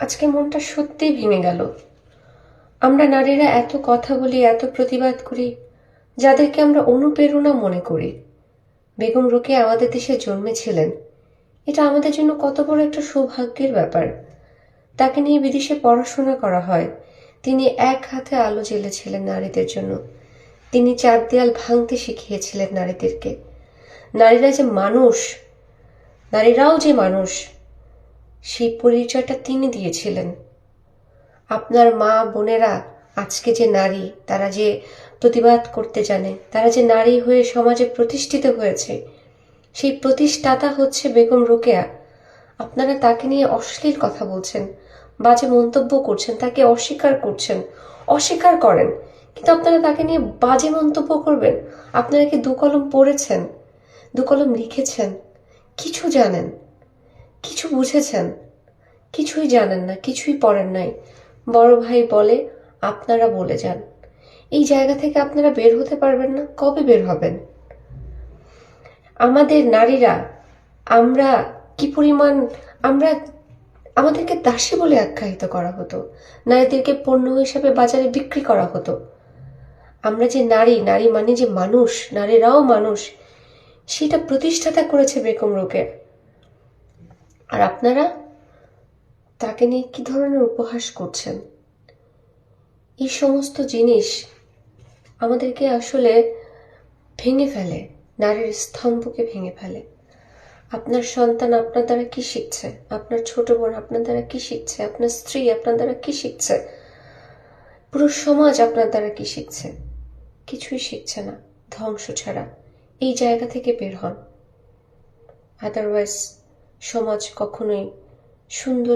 আজকে মনটা সত্যিই ভেঙে গেল। আমরা নারীরা এত কথা বলি, এত প্রতিবাদ করি, যাদেরকে আমরা অনুপ্রেরণা মনে করি। বেগম রোকে আমাদের দেশে জন্মেছিলেন। এটা আমাদের জন্য কত বড় একটা সৌভাগ্যের ব্যাপার। তাকে নিয়ে বিদেশে পড়াশোনা করা হয়। তিনি এক হাতে আলো জ্বেলেছিলেন নারীদের জন্য। তিনি চার দেয়াল ভাঙতে শিখিয়েছিলেন নারীদেরকে। নারীরা যে মানুষ, নারীরাও যে মানুষ সেই পরিচয়টা তিনি দিয়েছিলেন। আপনার মা, বোনেরা আজকে যে নারী, তারা যে প্রতিবাদ করতে জানে, তারা যে নারী হয়ে সমাজে প্রতিষ্ঠিত হয়েছে, সেই প্রতিষ্ঠাতা হচ্ছে বেগম রোকেয়া। আপনারা তাকে নিয়ে অশ্লীল কথা বলছেন, বাজে মন্তব্য করছেন, তাকে অস্বীকার করছেন, অস্বীকার করেন, কিন্তু আপনারা তাকে নিয়ে বাজে মন্তব্য করবেন। আপনারা কি দু কলম পড়েছেন? দু কলম লিখেছেন? কিছু জানেন? কিছু বুঝেছেন? কিছুই জানেন না, কিছুই পড়েন নাই। বড় ভাই বলে, আপনারা বলে যান। এই জায়গা থেকে আপনারা বের হতে পারবেন না, কবে বের হবেন? আমাদের নারীরা, আমরা কি পরিমাণ, আমরা আমাদেরকে দাসী বলে আখ্যায়িত করা হতো। নারীদেরকে পণ্য হিসাবে বাজারে বিক্রি করা হতো। আমরা যে নারী নারী মানে যে মানুষ, নারীরাও মানুষ, সেটা প্রতিষ্ঠাতা করেছে বেগম রোকেয়া। আর আপনারা? তাকে নিয়ে কি ধরনের উপহাস করছেন? এই সমস্ত জিনিস আমাদেরকে আসলে ভেঙে ফেলে, নারীর স্তম্ভকে ভেঙে ফেলে। আপনার সন্তান আপনার দ্বারা কি শিখছে? আপনার ছোট বোন আপনার দ্বারা কি শিখছে? আপনার স্ত্রী আপনার দ্বারা কি শিখছে? পুরো সমাজ আপনার দ্বারা কি শিখছে? কিছুই শিখছে না, ধ্বংস ছাড়া। এই জায়গা থেকে বের হন। আদারওয়াইজ সমাজ কখনোই সুন্দর